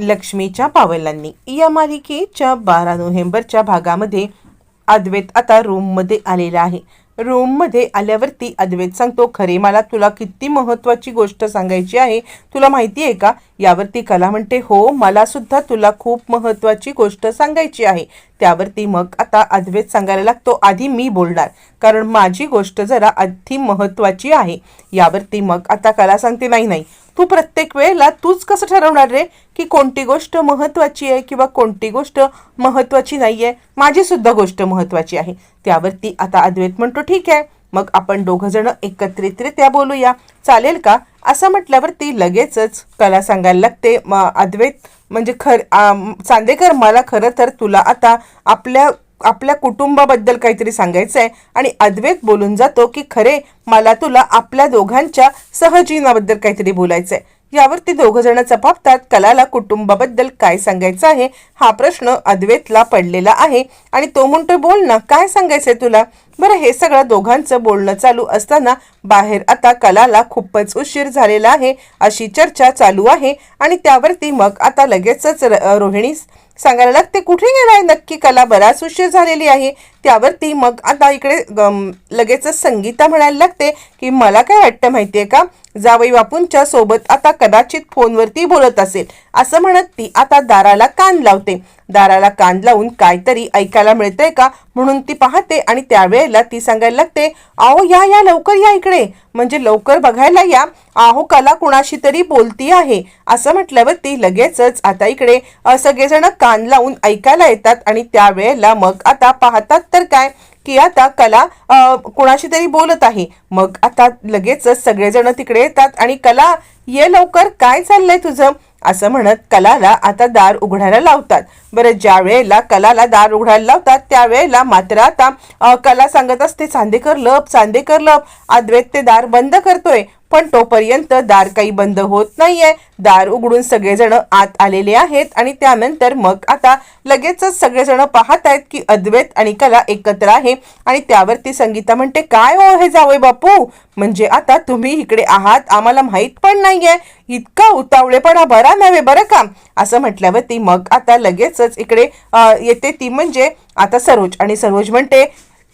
लक्ष्मीच्या पावलांनी. या मालिकेच्या बारा नोव्हेंबरच्या भागामध्ये अद्वैत आता रूममध्ये आलेला आहे. रूममध्ये आल्यावरती अद्वैत सांगतो खरे मला तुला किती महत्त्वाची गोष्ट सांगायची आहे. तुला माहिती आहे का? यावरती कला म्हणते हो मला सुद्धा तुला खूप महत्त्वाची गोष्ट सांगायची आहे. त्यावरती मग आता अद्वैत सांगायला लागतो आधी मी बोलणार. कारण माझी गोष्ट जरा अति महत्त्वाची आहे. यावरती मग आता कला सांगते नाही नाही. तू प्रत्येक वेळेला तूच कसं ठरवणार रे? की कोणती गोष्ट महत्त्वाची आहे किंवा कोणती गोष्ट महत्त्वाची नाही आहे माझीसुद्धा गोष्ट महत्त्वाची आहे. त्यावरती आता अद्वैत म्हणतो ठीक आहे मग आपण दोघंजणं एकत्रितरित्या बोलूया. चालेल का? असं म्हटल्यावरती लगेचच कला सांगायला लागते मग अद्वैत म्हणजे खर चांदेकर मला खरं तर तुला आता आपल्या आपल्या कुटुंबाबद्दल काहीतरी सांगायचं आहे आणि अद्वैत बोलून जातो की खरे मला तुला आपल्या दोघांच्या सहजीवनाबद्दल काहीतरी बोलायचं आहे यावरती दोघं जण चपापतात कलाला कुटुंबाबद्दल काय सांगायचं आहे हा प्रश्न अद्वैतला पडलेला आहे. आणि तो म्हणतो बोल ना काय सांगायचंय तुला? बरं हे सगळं दोघांचं बोलणं चालू असताना बाहेर आता कलाला खूपच उशीर झालेला आहे अशी चर्चा चालू आहे. आणि त्यावरती मग आता लगेचच र- रोहिणी सांगायला लागते कुठे गेलाय? नक्की कला बराच उशीर झालेली आहे. त्यावरती मग आता इकडे लगेचच संगीता म्हणायला लागते की मला काय वाटतं माहितीये का? जावई बापूंच्या सोबत आता कदाचित फोनवरती बोलत असेल. असं म्हणत ती आता दाराला कान लावते. दाराला कान लावून काहीतरी ऐकायला मिळतंय का? म्हणून ती पाहते आणि त्यावेळेला ती सांगायला लागते आहो या या लवकर या इकडे. म्हणजे लवकर बघायला या. आहो कला कुणाशी तरी बोलती आहे. असं म्हटल्यावर ती लगेचच आता इकडे सगळेजण कान लावून ऐकायला येतात आणि त्यावेळेला मग आता पाहतात तर काय? की आता कला कुणाशी तरी बोलत आहे. मग आता लगेचच सगळेजण तिकडे येतात. आणि कला ये लवकर काय चाललंय तुझं? असं म्हणत कलाला आता दार उघडायला लावतात. बरं ज्या वेळेला कलाला दार उघडायला लावतात त्यावेळेला मात्र आता कला सांगत असते चांदेकर लप चांदेकर लप. अद्वैत ते दार बंद करतोय. पण तोपर्यंत दार काही बंद होत नाहीये. दार उघडून सगळेजण आत आलेले आहेत आणि त्यानंतर मग आता लगेचच सगळेजण पाहत आहेत की अद्वैत आणि कला एकत्र आहे. आणि त्यावरती संगीता म्हणते काय हो हे जावय बापू? म्हणजे आता तुम्ही इकडे आहात आम्हाला माहीत पण नाहीये. इतका उतावळेपणा बरा नव्हे बरं का? असं म्हटल्यावरती मग आता लगेचच इकडे येते ती म्हणजे आता सरोज. आणि सरोज म्हणते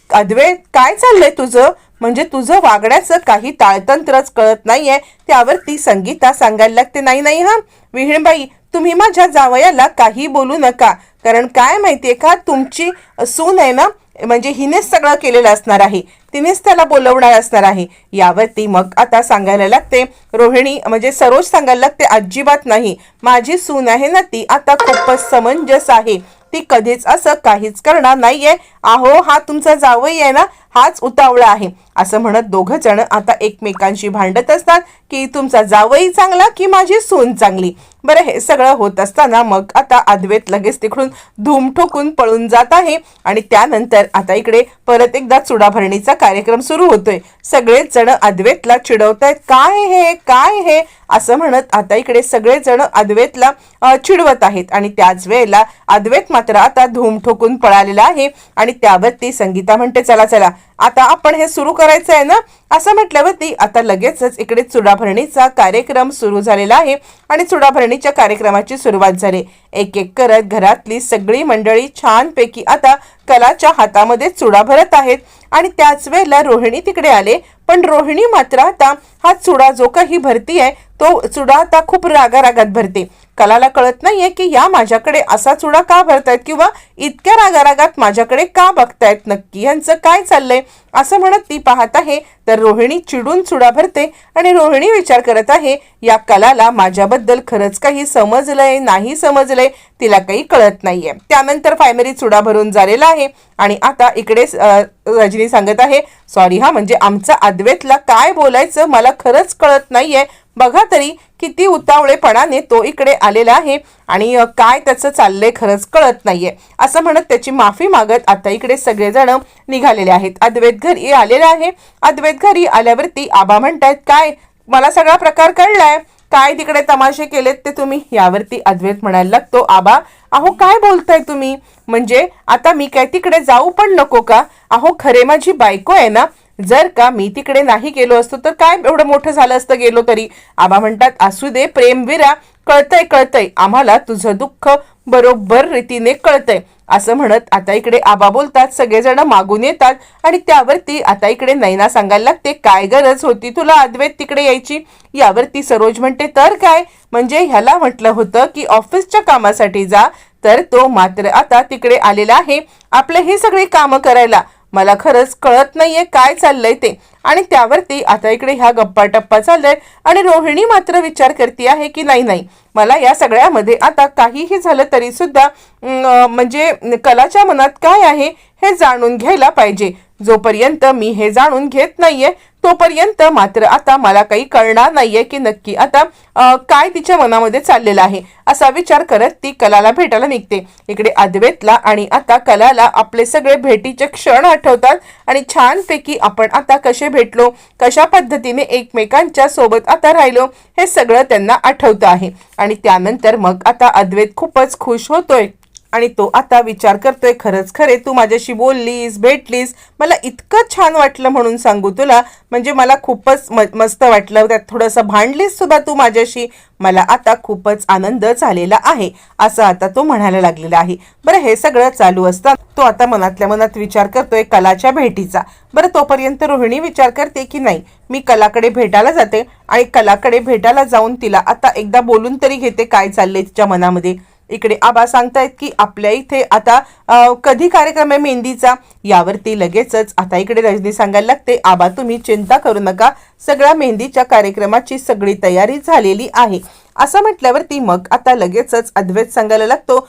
अद्वैत काय चाललंय तुझं? म्हणजे तुझं वागण्याचं काही ताळतंत्रच कळत नाहीये. त्यावर ती संगीता सांगायला लागते नाही नाही हा विहीणबाई तुम्ही माझ्या जावयाला काही बोलू नका. कारण काय माहितीये का तुमची सून आहे ना म्हणजे हिनेच सगळं केलेलं असणार आहे. तिनेच त्याला बोलवणार असणार आहे. यावरती मग आता सांगायला लागते रोहिणी म्हणजे सरोज सांगायला लागते अजिबात नाही. माझी सून आहे ना ती आता खूपच समंजस आहे. ती कधीच असं काहीच करणार नाहीये. आहो हा तुमचा जावई आहे ना हाच उतावळा आहे. असं म्हणत दोघं जण आता एकमेकांशी भांडत असतात की तुमचा जावई चांगला की माझी सून चांगली. बरं हे सगळं होत असताना मग आता अद्वैत लगेच तिकडून धूम ठोकून पळून जात आहे आणि त्यानंतर आता इकडे परत एकदा चुडाभरणीचा कार्यक्रम सुरू होतोय. सगळेच जण अद्वैतला चिडवतायत काय हे? काय हे? असं म्हणत आता इकडे सगळेजण अद्वैतला चिडवत आहेत आणि त्याच वेळेला अद्वैत मात्र आता धूम ठोकून पळालेला आहे आणि त्यावरती संगीता म्हणते चला चला आता आपण हे सुरू करायचं आहे ना? असं म्हटल्यावरती आता लगेचच इकडे चुडाभरणीचा कार्यक्रम सुरू झालेला आहे आणि चुडाभरणीच्या कार्यक्रमाची सुरुवात झाली. एक एक करत घरातली सगळी मंडळी छानपैकी आता कलाच्या हातामध्ये चुडा भरत आहेत आणि त्याच वेळेला रोहिणी तिकडे आले. पण रोहिणी मात्र आता हा चुडा जो काही भरती आहे तो चुडा आता खूप रागारागात भरते. कलाला कळत नाहीये की या माझ्याकडे असा चुडा का भरतायत किंवा इतक्या रागारागात माझ्याकडे का बघतायत नक्की? यांचं काय चाललंय? असं म्हणत ती पाहत आहे. तर रोहिणी चिडून चुडा भरते आणि रोहिणी विचार करत आहे या कलाला माझ्याबद्दल खरंच काही समजलंय नाही समजलंय तिला काही कळत नाहीये. त्यानंतर फायमरी चुडा भरून झालेला आहे आणि आता इकडे रजनी सांगत आहे सॉरी हा म्हणजे आमचा अद्वैतला काय बोलायचं मला खरंच कळत नाहीये. बघा तरी किती उतावळेपणाने तो इकडे आलेला आहे आणि काय त्याचं चाललंय खरंच कळत नाहीये. असं म्हणत त्याची माफी मागत आता इकडे सगळेजण निघालेले आहेत. अद्वैत घरी आलेला आहे. अद्वैत घरी आल्यावरती आबा म्हणतायत काय? मला सगळा प्रकार कळलाय. काय तिकडे तमाशे केलेत ते तुम्ही यावरती अद्वैत म्हणायला लागतो. आबा अहो काय बोलताय तुम्ही? म्हणजे आता मी काय तिकडे जाऊ पण नको का? अहो खरे माझी बायको आहे ना? जर का मी तिकडे नाही गेलो असतो तर काय एवढं मोठं झालं असतं गेलो तरी? आबा म्हणतात असू दे प्रेमवीरा कळतंय कळतंय. आम्हाला तुझं दुःख बरोबर रीतीने कळतंय. असं म्हणत आता इकडे आबा बोलतात सगळेजण मागून येतात आणि त्यावरती आता इकडे नैना सांगायला लागते काय गरज होती तुला अद्वैत तिकडे यायची? यावरती सरोज म्हणते तर काय? म्हणजे ह्याला म्हटलं होतं की ऑफिसच्या कामासाठी जा तर तो मात्र आता तिकडे आलेला आहे. आपले हे सगळे कामं करायला मला खरंच कळत नाहीये काय चाललंय ते. आणि त्यावरती आता इकडे ह्या गप्पा टप्पा चाललाय आणि रोहिणी मात्र विचार करते आहे की नाही नाही. मला या सगळ्यामध्ये आता काहीही झालं तरी सुद्धा म्हणजे कलाच्या मनात काय आहे हे जाणून घ्यायला पाहिजे. जोपर्यंत मी हे जाणून घेत नाहीये तोपर्यंत मात्र आता मला काही कळणार नाहीये की नक्की आता काय तिच्या मनामध्ये चाललेलं आहे असा विचार करत ती कलाला भेटायला निघते. इकडे अद्वैतला आणि आता कलाला आपले सगळे भेटीचे क्षण आठवतात आणि छानपैकी आपण आता कसे भेटलो कशा पद्धतीने एकमेकांच्या सोबत आता राहिलो हे सगळं त्यांना आठवतं आहे. आणि त्यानंतर मग आता अद्वैत खूपच खुश होतोय. आणि तो आता विचार करतोय खरंच खरे तू माझ्याशी बोललीस भेटलीस मला इतकं छान वाटलं म्हणून सांगू तुला. म्हणजे मला खूपच म मस्त वाटलं त्यात थोडंसं भांडलीस सुद्धा तू माझ्याशी. मला आता खूपच आनंद झालेला आहे असं आता तो म्हणायला लागलेला आहे. बरं हे सगळं चालू असतात तो आता मनातल्या मनात विचार करतोय कलाच्या भेटीचा. बरं तोपर्यंत रोहिणी विचार करते की नाही? मी कलाकडे भेटायला जाते आणि कलाकडे भेटायला जाऊन तिला आता एकदा बोलून तरी घेते काय चाललंय तिच्या मनामध्ये. इकडे आबा सांगतायत की आपल्या इथे आता कधी कार्यक्रम आहे मेहंदीचा? यावरती लगेचच. आता इकडे रजनी सांगायला लागते आबा तुम्ही चिंता करू नका. सगळ्या मेहंदीच्या कार्यक्रमाची सगळी तयारी झालेली आहे. असं म्हटल्यावरती मग आता लगेचच अद्वैत सांगायला लागतो.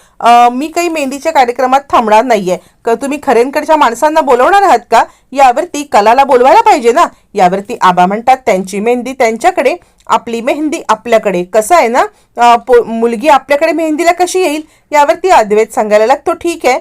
मी काही मेहंदीच्या कार्यक्रमात थांबणार नाहीये. का तुम्ही खरेंकडच्या माणसांना बोलवणार आहात का? यावरती कलाला बोलवायला पाहिजे ना. यावरती आबा म्हणतात त्यांची मेहंदी त्यांच्याकडे आपली मेहंदी आपल्याकडे. कसं आहे ना? पो- मुलगी आपल्याकडे मेहंदीला कशी येईल? यावरती अद्वैत सांगायला लागतो. ठीक आहे.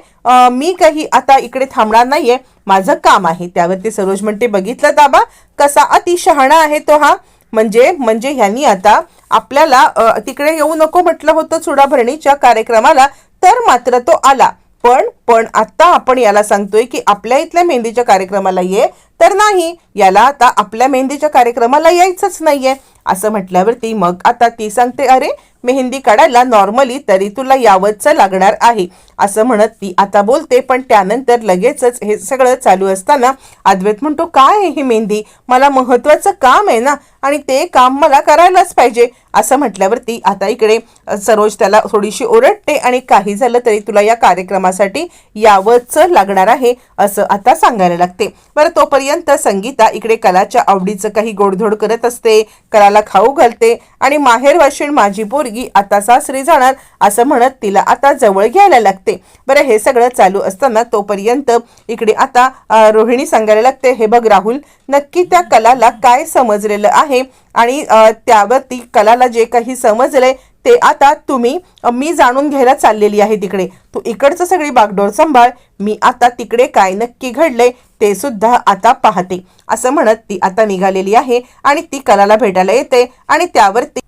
मी काही आता इकडे थांबणार नाहीये. माझं काम आहे. त्यावरती सरोज म्हणते बघितलं दाबा? कसा अति शहाणा आहे तो हा. म्हणजे म्हणजे ह्यांनी आता आपल्याला तिकडे येऊ नको म्हटलं होतं चुडाभरणीच्या कार्यक्रमाला तर मात्र तो आला. पण पण आता आपण याला सांगतोय की आपल्या इथल्या मेहंदीच्या कार्यक्रमाला ये तर नाही याला आता आपल्या मेहंदीच्या कार्यक्रमाला यायचंच नाहीये. असं म्हटल्यावरती मग आता ती सांगते अरे मेहंदी काढायला नॉर्मली तरी तुला यावंच लागणार आहे. असं म्हणत ती आता बोलते पण त्यानंतर लगेचच हे सगळं चालू असताना अद्वैत म्हणतो काय आहे ही मेहंदी? मला महत्वाचं काम आहे ना आणि ते काम मला करायलाच पाहिजे. असं म्हटल्यावरती आता इकडे सरोज त्याला थोडीशी ओरडते आणि काही झालं तरी तुला या कार्यक्रमासाठी यावंच लागणार आहे असं आता सांगायला लागते. बरं तोपर्यंत संगीता इकडे कलाच्या आवडीचं काही गोडधोड करत असते. कलाला खाऊ घालते आणि माहेर वाशिण माझी पोरगी आता सासरी जाणार असं म्हणत तिला आता जवळ घ्यायला लागते. बरं हे सगळं चालू असताना तोपर्यंत इकडे आता रोहिणी सांगायला लागते हे बघ राहुल नक्की त्या कलाला काय समजलेलं आहे आणि त्यावर त्यावरती कलाला जे काही समजलंय ते आता तुम्ही मी जाणून घ्यायला चाललेली आहे तिकडे. तू इकडचं सगळी बागडोर सांभाळ. मी आता तिकडे काय नक्की घडलंय ते सुद्धा आता पाहते. असं म्हणत ती आता निघालेली आहे आणि ती कलाला भेटायला येते आणि त्यावरती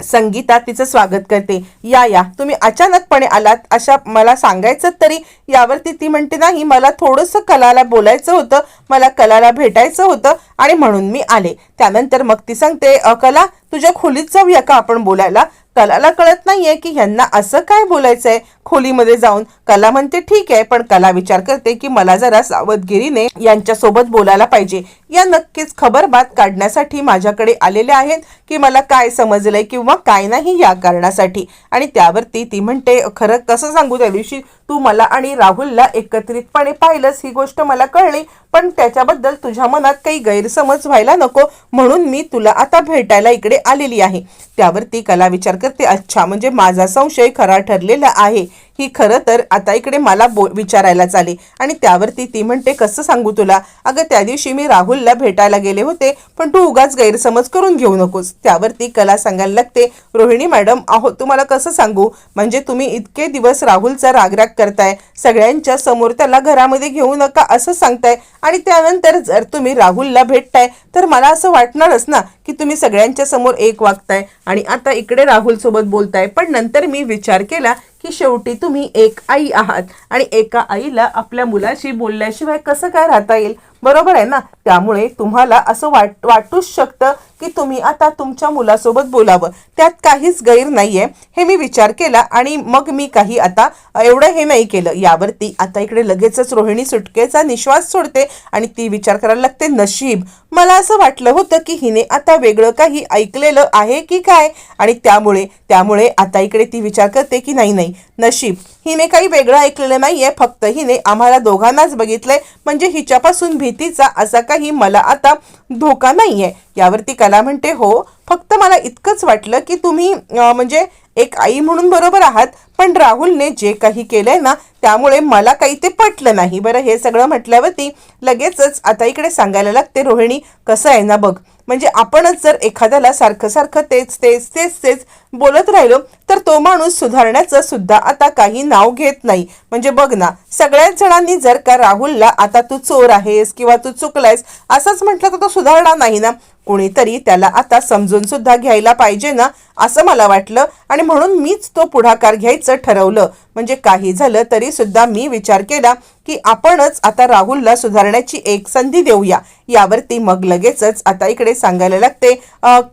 संगीता तिचं स्वागत करते. या या. तुम्ही अचानकपणे आलात अशा मला सांगायचं तरी यावरती ती म्हणते नाही मला थोडंसं कलाला बोलायचं होतं. मला कलाला भेटायचं होतं आणि म्हणून मी आले. त्यानंतर मग ती सांगते "अ, कला तुझ्या खोलीत जाऊया का आपण बोलायला? कलाला कळत नाहीये की ह्यांना असं काय बोलायचंय? खोलीमध्ये जाऊन कला म्हणते ठीक आहे पण कला विचार करते की मला जरा सावधगिरीने यांच्यासोबत बोलायला पाहिजे. या नक्कीच खबरबात काढण्यासाठी माझ्याकडे आलेले आहेत की मला काय समजलंय किंवा काय नाही या कारणासाठी. आणि त्यावरती ती म्हणते खरं कसं सांगू त्या दिवशी तू मला आणि राहुलला एकत्रितपणे पाहिलंस ही गोष्ट मला कळली पण त्याच्याबद्दल तुझ्या मनात काही गैरसमज व्हायला नको म्हणून मी तुला आता भेटायला इकडे आलेली आहे. त्यावर ती कला विचार करते अच्छा म्हणजे माझा संशय खरा ठरलेला आहे. ही खरं तर आता इकडे मला बो विचारायलाच आली आणि त्यावरती ती म्हणते कसं सांगू तुला? अगं त्या दिवशी मी राहुलला भेटायला गेले होते पण तू उगाच गैरसमज करून घेऊ नकोस. त्यावरती कला सांगायला लागते रोहिणी मॅडम अहो तुम्हाला कसं सांगू? म्हणजे तुम्ही इतके दिवस राहुलचा रागराग करताय. सगळ्यांच्या समोर त्याला घरामध्ये घेऊ नका असं सांगताय. आणि त्यानंतर जर तुम्ही राहुलला भेटताय तर मला असं वाटणारच ना की तुम्ही सगळ्यांच्या समोर एक वागताय. आणि आता इकडे राहुलसोबत बोलताय. पण नंतर मी विचार केला की शेवटी तुम्ही एक आई आहात. आणि एका आईला आपल्या मुलाशी बोलल्याशिवाय कसं काय राहता येईल? बरोबर आहे ना? त्यामुळे तुम्हाला असं वाट वाटूच शकतं की तुम्ही आता तुमच्या मुलासोबत बोलावं. त्यात काहीच गैर नाहीये. हे मी विचार केला आणि मग मी काही आता एवढं हे नाही केलं. यावरती आता इकडे लगेचच रोहिणी सुटकेचा निश्वास सोडते आणि ती विचार करायला लागते नशीब मला असं वाटलं होतं की हिने आता वेगळं काही ऐकलेलं आहे की काय? आणि त्यामुळे त्यामुळे आता इकडे ती विचार करते की नाही नाही नशीब हिने काही वेगळं ऐकलेलं नाहीये. फक्त हिने आम्हाला दोघांनाच बघितलंय. म्हणजे हिच्यापासून भीतीचा असा काही मला आता धोका नाहीये. यावरती कला म्हणते हो फक्त मला इतकंच वाटलं की तुम्ही म्हणजे एक आई म्हणून बरोबर आहात पण राहुलने जे काही केलंय ना त्यामुळे मला काही ते पटलं नाही. बरं हे सगळं म्हटल्यावरती लगेचच आता इकडे सांगायला लागते रोहिणी कसं आहे ना बघ. म्हणजे आपणच जर एखाद्याला सारखं सारखं तेच तेच तेच तेच बोलत राहिलो तर तो माणूस सुधारण्याचं सुद्धा आता काही नाव घेत नाही. म्हणजे बघ ना सगळ्याच जणांनी जर का राहुलला आता तू चोर आहेस किंवा तू चुकलायस असंच म्हटलं तर तो सुधारणार नाही ना. कुणीतरी त्याला आता समजून सुद्धा घ्यायला पाहिजे ना असं मला वाटलं. आणि म्हणून मीच तो पुढाकार घ्यायचं ठरवलं. म्हणजे काही झालं तरी सुद्धा मी विचार केला की आपणच आता राहुलला सुधारण्याची एक संधी देऊया. यावरती मग लगेचच आता इकडे सांगायला लागते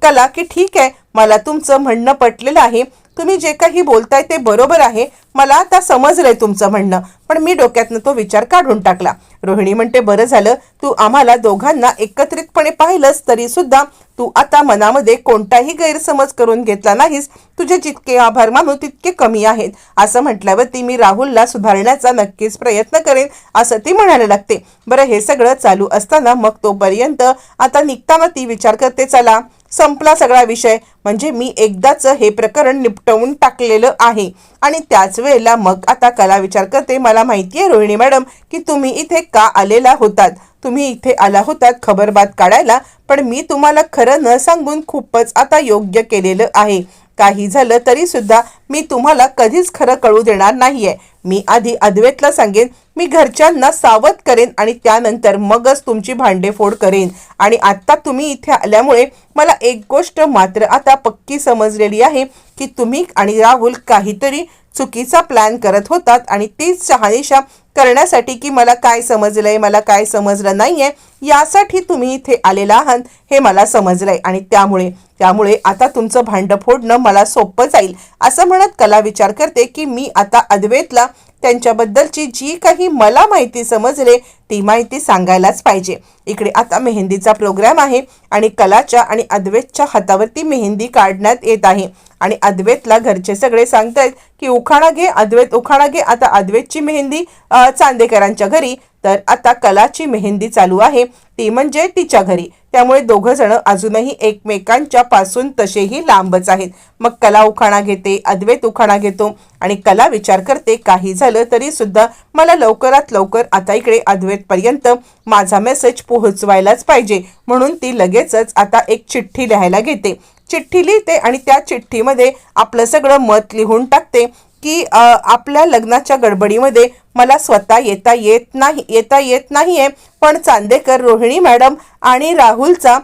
कला की ठीक आहे मला तुमचं म्हणणं पटलेलं आहे. तुम्ही जे काही बोलताय ते बरोबर आहे. मला आता समजलंय तुमचं म्हणणं. पण मी डोक्यातनं तो विचार काढून टाकला. रोहिणी म्हणते बरं झालं. तू आम्हाला दोघांना एकत्रितपणे पाहिलंस तरी सुद्धा तू आता मनामध्ये कोणताही गैरसमज करून घेतला नाहीस. तुझे जितके आभार मानू तितके कमी आहेत. असं म्हटल्यावरती मी राहुलला सुधारण्याचा नक्कीच प्रयत्न करेन असं ती म्हणायला लागते. बरं हे सगळं चालू असताना मग तोपर्यंत आता निघताना ती विचार करते चला. संपला सगळा विषय. म्हणजे मी एकदाच हे प्रकरण निपटवून टाकलेलं आहे. आणि त्याच वेळेला मग आता कला विचार करते. मला माहिती आहे रोहिणी मॅडम की तुम्ही इथे का आलेला होतात? तुम्ही इथे आला होतात खबरबात काढायला पण मी तुम्हाला खरं न सांगून खूपच आता योग्य केलेलं आहे. काही झालं तरी सुद्धा मी तुम्हाला कधीच खरं कळू देणार नाहीये. मी आधी अद्वैतला सांगेन मी घरच्यांना सावध करेन आणि त्यानंतर मगच तुमची भांडेफोड करेन. आणि आत्ता तुम्ही इथे आल्यामुळे मला एक गोष्ट मात्र आता पक्की समजलेली आहे की तुम्ही आणि राहुल काहीतरी चुकीचा प्लॅन करत होतात आणि तीच शहानिशा करण्यासाठी की मला काय समजलंय मला काय समजलं नाहीये यासाठी तुम्ही इथे आलेला आहात हे मला समजलंय. आणि त्यामुळे त्यामुळे आता तुमचं भांडं फोडणं मला सोपं जाईल. असं म्हणत कला विचार करते की मी आता अद्वैतला त्यांच्याबद्दलची जी काही मला माहिती समजले ती माहिती सांगायलाच पाहिजे. इकडे आता मेहंदीचा प्रोग्राम आहे आणि कलाच्या आणि अद्वैतच्या हातावरती मेहंदी काढण्यात येत आहे. आणि अद्वैतला घरचे सगळे सांगतायत की उखाणा घे अद्वैत उखाणा घे आता अद्वैतची मेहंदी चांदेकरांच्या घरी. तर आता कलाची मेहंदी चालू आहे. ती म्हणजे तिच्या घरी. त्यामुळे दोघं जण अजूनही एकमेकांच्या पासून तसेही लांबच आहेत. मग कला उखाणा घेते अद्वैत उखाणा घेतो आणि कला विचार करते. काही झालं तरी सुद्धा मला लवकरात लवकर आता इकडे अद्वैतपर्यंत माझा मेसेज पोहोचवायलाच पाहिजे. म्हणून ती लगेचच आता एक चिठ्ठी लिहायला घेते. चिठ्ठी लिहिते आणि त्या चिठ्ठीमध्ये आपलं सगळं मत लिहून टाकते. की आपल्या लग्नाच्या गडबडीमध्ये मला स्वतः येता येत नाही येता येत नाही आहे पण चांदेकर रोहिणी मॅडम आणि राहुलचा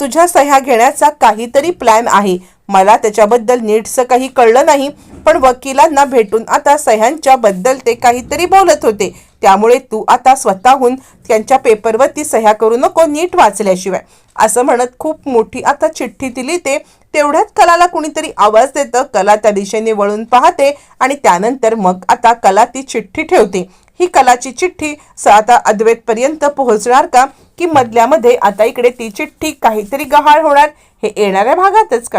तुझ्या सह्या घेण्याचा काहीतरी प्लॅन आहे. मला त्याच्याबद्दल नीटसं काही कळलं नाही पण वकिलांना भेटून आता सह्यांच्या बद्दल ते काहीतरी बोलत होते. त्यामुळे तू आता स्वतःहून त्यांच्या पेपरवरती सह्या करू नको नीट वाचल्याशिवाय. असं म्हणत खूप मोठी आता चिठ्ठी दिली ते तेवढ्यात कलाला कुणीतरी आवाज देतं कला त्या दिशेने वळून पाहते आणि त्यानंतर मग आता कला ती चिठ्ठी ठेवते. ही कलाची चिठ्ठी स आता अद्वैतपर्यंत पोहोचणार का? की मधल्यामध्ये आता इकडे ती चिठ्ठी काहीतरी गहाळ होणार? हे येणाऱ्या भागातच का